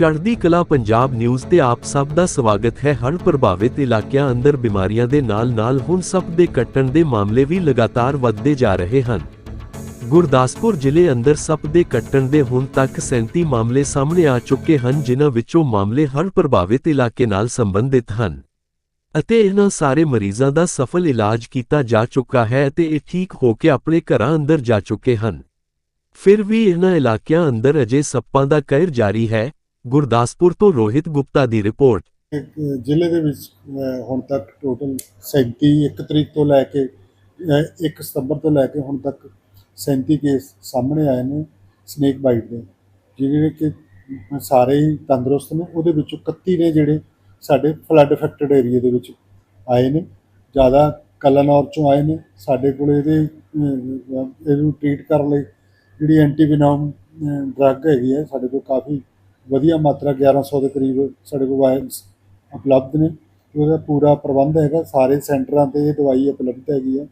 ਚੜ੍ਹਦੀ ਕਲਾ ਪੰਜਾਬ ਨਿਊਜ਼ ਤੇ ਆਪ ਸਭ ਦਾ ਸਵਾਗਤ ਹੈ। ਹਰ ਪ੍ਰਭਾਵਿਤ ਇਲਾਕਿਆਂ ਅੰਦਰ ਬਿਮਾਰੀਆਂ ਦੇ ਨਾਲ-ਨਾਲ ਹੁਣ ਸੱਪ ਦੇ ਕੱਟਣ ਦੇ ਮਾਮਲੇ ਵੀ ਲਗਾਤਾਰ ਵੱਧਦੇ ਜਾ ਰਹੇ ਹਨ। ਗੁਰਦਾਸਪੁਰ ਜ਼ਿਲ੍ਹੇ ਅੰਦਰ ਸੱਪ ਦੇ ਕੱਟਣ ਦੇ ਹੁਣ ਤੱਕ 37 ਮਾਮਲੇ ਸਾਹਮਣੇ ਆ ਚੁੱਕੇ ਹਨ, ਜਿਨ੍ਹਾਂ ਵਿੱਚੋਂ ਮਾਮਲੇ ਹਰ ਪ੍ਰਭਾਵਿਤ ਇਲਾਕੇ ਨਾਲ ਸੰਬੰਧਿਤ ਹਨ। ਅਤੇ ਇਹਨਾਂ ਸਾਰੇ ਮਰੀਜ਼ਾਂ ਦਾ ਸਫਲ ਇਲਾਜ ਕੀਤਾ ਜਾ ਚੁੱਕਾ ਹੈ ਅਤੇ ਇਹ ਠੀਕ ਹੋ ਕੇ ਆਪਣੇ ਘਰਾਂ ਅੰਦਰ ਜਾ ਚੁੱਕੇ ਹਨ। ਫਿਰ ਵੀ ਇਹਨਾਂ ਇਲਾਕਿਆਂ ਅੰਦਰ ਅਜੇ ਸੱਪਾਂ ਦਾ ਕਹਿਰ ਜਾਰੀ ਹੈ। ਗੁਰਦਾਸਪੁਰ ਤੋਂ ਰੋਹਿਤ ਗੁਪਤਾ ਦੀ ਰਿਪੋਰਟ। ਜ਼ਿਲ੍ਹੇ ਦੇ ਵਿੱਚ ਹੁਣ ਤੱਕ ਟੋਟਲ 37 ਇੱਕ ਤਰੀਕ ਤੋਂ ਲੈ ਕੇ 1 ਸਤੰਬਰ ਤੋਂ ਲੈ ਕੇ ਹੁਣ ਤੱਕ 37 ਕੇਸ ਸਾਹਮਣੇ ਆਏ ਨੇ ਸਨੇਕ ਬਾਈਟ ਦੇ। ਜਿਹੜੇ ਕਿ ਸਾਰੇ ਹੀ ਤੰਦਰੁਸਤ ਨੇ, ਉਹਦੇ ਵਿੱਚੋਂ 31 ਨੇ ਜਿਹੜੇ ਸਾਡੇ ਫਲੱਡ ਅਫੈਕਟਡ ਏਰੀਆ ਦੇ ਵਿੱਚ ਆਏ ਨੇ। ਜ਼ਿਆਦਾ ਕਲਨੌਰ ਚੋਂ ਆਏ ਨੇ, ਸਾਡੇ ਕੋਲ ਇਹਦੇ ਇਹਨੂੰ ਟ੍ਰੀਟ ਕਰਨ ਲਈ ਜਿਹੜੀ ਐਂਟੀਵਿਨੋਮ ਡਰੱਗ ਹੈਗੀ ਹੈ, ਸਾਡੇ ਕੋਲ ਕਾਫੀ ਵਧੀਆ ਮਾਤਰਾ 1100 ਦੇ ਕਰੀਬ ਸਾਡੇ ਕੋਲ ਵਾਇਲਸ ਉਪਲਬਧ ਨੇ ਤੇ ਉਹਦਾ ਪੂਰਾ ਪ੍ਰਬੰਧ ਹੈਗਾ। ਸਾਰੇ ਸੈਂਟਰਾਂ ਤੇ ਇਹ ਦਵਾਈ ਉਪਲਬਧ ਹੈਗੀ ਹੈ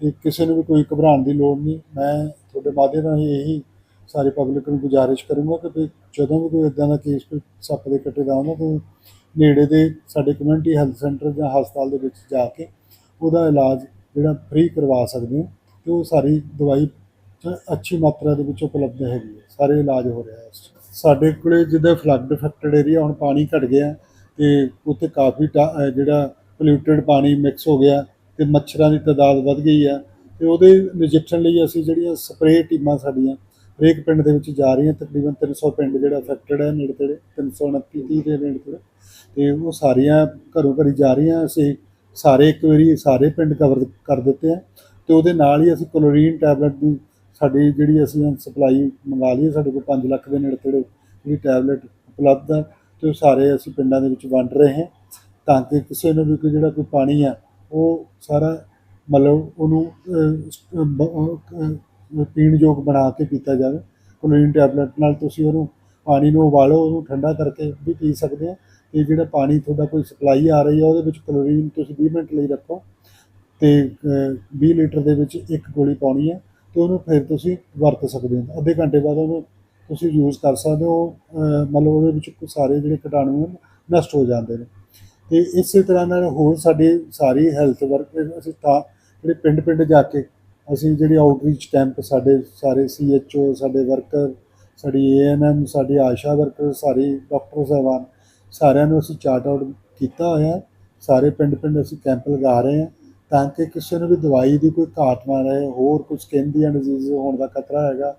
ਤੇ ਕਿਸੇ ਨੂੰ ਵੀ ਕੋਈ ਘਬਰਾਉਣ ਦੀ ਲੋੜ ਨਹੀਂ। ਮੈਂ ਤੁਹਾਡੇ ਮਾਧਿਅਮ ਰਾਹੀਂ ਇਹੀ ਸਾਰੇ ਪਬਲਿਕ ਨੂੰ ਗੁਜ਼ਾਰਿਸ਼ ਕਰੂੰਗਾ ਕਿ ਵੀ ਜਦੋਂ ਵੀ ਕੋਈ ਇਦਾਂ ਦਾ ਕੇਸ ਕੋਈ ਸੱਪ ਦੇ ਕੱਟੇ ਦਾ ਆਉਂਦਾ ਤੇ ਨੇੜੇ ਦੇ ਸਾਡੇ ਕਮਿਊਨਿਟੀ ਹੈਲਥ ਸੈਂਟਰ ਜਾਂ ਹਸਪਤਾਲ ਦੇ ਵਿੱਚ ਜਾ ਕੇ ਉਹਦਾ ਇਲਾਜ ਜਿਹੜਾ ਫ੍ਰੀ ਕਰਵਾ ਸਕਦੇ ਹੋ ਤੇ ਉਹ ਸਾਰੀ ਦਵਾਈ ਅੱਛੀ ਮਾਤਰਾ ਦੇ ਵਿੱਚ ਉਪਲਬਧ ਹੈਗੀ ਹੈ ਸਾਰੇ ਇਲਾਜ ਹੋ ਰਿਹਾ ਹੈ ਇਸ 'ਚ। ਸਾਡੇ ਕੋਲੇ ਜਿੱਦਾਂ ਫਲੱਡ ਅਫੈਕਟਡ ਏਰੀਆ ਹੁਣ ਪਾਣੀ ਘਟ ਗਿਆ ਤੇ ਉੱਥੇ ਕਾਫੀ ਟਾ- ਜਿਹੜਾ ਪੋਲਿਊਟਡ ਪਾਣੀ ਮਿਕਸ ਹੋ ਗਿਆ ਤੇ ਮੱਛਰਾਂ ਦੀ ਤਾਦਾਦ ਵੱਧ ਗਈ ਆ ਤੇ ਉਹਦੇ ਨਜਿੱਠਣ ਲਈ ਅਸੀਂ ਜਿਹੜੀਆਂ ਸਪਰੇਅ ਟੀਮਾਂ ਸਾਡੀਆਂ ਹਰੇਕ ਪਿੰਡ ਦੇ ਵਿੱਚ ਜਾ ਰਹੀਆਂ, ਤਕਰੀਬਨ 300 ਪਿੰਡ ਜਿਹੜਾ ਅਫੈਕਟਡ ਹੈ ਨੇੜੇ ਤੇੜੇ 329 30 ਦੇ ਨੇੜੇ ਤੇੜੇ ਤੇ ਉਹ ਸਾਰੀਆਂ ਘਰੋਂ ਘਰੀ ਜਾ ਰਹੀਆਂ, ਅਸੀਂ ਸਾਰੇ ਇੱਕ ਵਾਰੀ ਸਾਰੇ ਪਿੰਡ ਕਵਰ ਕਰ ਦਿੱਤੇ ਆ ਤੇ ਉਹਦੇ ਨਾਲ ਹੀ ਅਸੀਂ ਕਲੋਰੀਨ ਟੈਬਲੇਟ ਦੀ ਸਾਡੀ ਜਿਹੜੀ ਅਸੀਂ ਸਪਲਾਈ ਮੰਗਾ ਲਈ ਸਾਡੇ ਕੋਲ 5 ਲੱਖ ਦੇ ਨੇੜੇ ਤੇੜੇ ਜਿਹੜੀ ਟੈਬਲੇਟ ਉਪਲਬਧ ਹੈ ਤੇ ਉਹ ਸਾਰੇ ਅਸੀਂ ਪਿੰਡਾਂ ਦੇ ਵਿੱਚ ਵੰਡ ਰਹੇ ਹਾਂ। ਤਾਂ ਕਿ ਕਿਸੇ ਨੂੰ ਵੀ ਕੋਈ ਜਿਹੜਾ ਕੋਈ ਪਾਣੀ ਆ ਉਹ ਸਾਰਾ ਮਤਲਬ ਉਹਨੂੰ ਅਹ, ਪੀਣ ਯੋਗ ਬਣਾ ਕੇ ਪੀਤਾ ਜਾਵੇ। ਕਲੋਰੀਨ ਟੈਬਲੇਟ ਨਾਲ ਤੁਸੀਂ ਉਹਨੂੰ ਪਾਣੀ ਨੂੰ ਉਬਾਲੋ ਉਹਨੂੰ ਠੰਡਾ ਕਰਕੇ ਵੀ ਪੀ ਸਕਦੇ ਆ। ਤੇ ਜਿਹੜਾ ਪਾਣੀ ਤੁਹਾਡਾ ਕੋਈ ਸਪਲਾਈ ਆ ਰਹੀ ਹੈ ਉਹਦੇ ਵਿੱਚ ਕਲੋਰੀਨ ਤੁਸੀਂ 20 ਮਿੰਟ ਲਈ ਰੱਖੋ ਤੇ ਅਹ, 20 ਲੀਟਰ ਦੇ ਵਿੱਚ ਇੱਕ ਗੋਲੀ ਪਾਉਣੀ ਹੈ ਤੇ ਉਹਨੂੰ ਫਿਰ ਤੁਸੀਂ ਵਰਤ ਸਕਦੇ ਹੋ। ਅੱਧੇ ਘੰਟੇ ਬਾਅਦ ਉਹਨੂੰ ਤੁਸੀਂ ਯੂਜ਼ ਕਰ ਸਕਦੇ ਹੋ। ਮਤਲਬ ਉਹਦੇ ਵਿੱਚ ਸਾਰੇ ਜਿਹੜੇ ਕੀਟਾਣੂ ਹਨ, ਨਸ਼ਟ ਹੋ ਜਾਂਦੇ ਨੇ। ਤੇ ਇਸੇ ਤਰ੍ਹਾਂ ਨਾਲ ਹੋਰ ਸਾਡੇ ਸਾਰੀ ਹੈਲਥ ਵਰਕ ਅਸੀਂ ਤਾਂ ਜਿਹੜੇ ਪਿੰਡ ਪਿੰਡ ਜਾ ਕੇ ਅਸੀਂ ਜਿਹੜੇ ਆਊਟਰੀਚ ਕੈਂਪ ਸਾਡੇ ਸਾਰੇ ਸੀਐਚਓ ਸਾਡੇ ਵਰਕਰ ਸਾਡੀ ਏਐਨਐਮ ਸਾਡੇ ਆਸ਼ਾ ਵਰਕਰ ਸਾਰੇ ਡਾਕਟਰ ਸਾਹਿਬਾਨ, ਸਾਰਿਆਂ ਨੂੰ ਅਸੀਂ ਚਾਰਟ ਆਊਟ ਕੀਤਾ ਹੋਇਆ। ਸਾਰੇ ਪਿੰਡ ਪਿੰਡ ਅਸੀਂ ਕੈਂਪ ਲਗਾ ਰਹੇ ਹਾਂ। ਤਾਂ ਕਿ ਕਿਸੇ ਨੂੰ ਵੀ ਦਵਾਈ ਦੀ ਕੋਈ ਘਾਟ ਨਾ ਰਹੇ, ਹੋਰ ਕੁਝ ਸਕਿਨ ਦੀਆਂ ਡਿਜ਼ੀਜ਼ ਹੋਣ ਦਾ ਖਤਰਾ ਹੈਗਾ।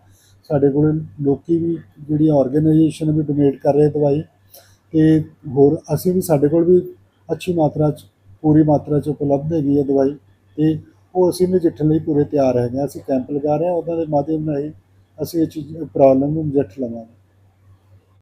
ਸਾਡੇ ਕੋਲ ਲੋਕੀ ਵੀ ਜਿਹੜੀ ਆਰਗੇਨਾਈਜੇਸ਼ਨ ਵੀ ਡੋਨੇਟ ਕਰ ਰਹੇ ਦਵਾਈ, ਤੇ ਹੋਰ ਅਸੀਂ ਵੀ ਸਾਡੇ ਕੋਲ ਵੀ ਅੱਛੀ ਮਾਤਰਾ ਚ, ਪੂਰੀ ਮਾਤਰਾ ਚ ਉਪਲਬਧ ਹੈਗੀ ਹੈ ਦਵਾਈ, ਤੇ ਉਹ ਅਸੀਂ ਨਜਿੱਠਣ ਲਈ ਪੂਰੇ ਤਿਆਰ ਹੈਗੇ ਹਾਂ ਅਸੀਂ ਕੈਂਪ ਲਗਾ ਰਹੇ ਹਾਂ ਉਹਨਾਂ ਦੇ ਮਾਧਿਅਮ ਨਾਲ ਹੀ ਅਸੀਂ ਇਹ ਚੀਜ਼ ਪ੍ਰੋਬਲਮ ਨੂੰ ਨਜਿੱਠ ਲਵਾਂਗੇ।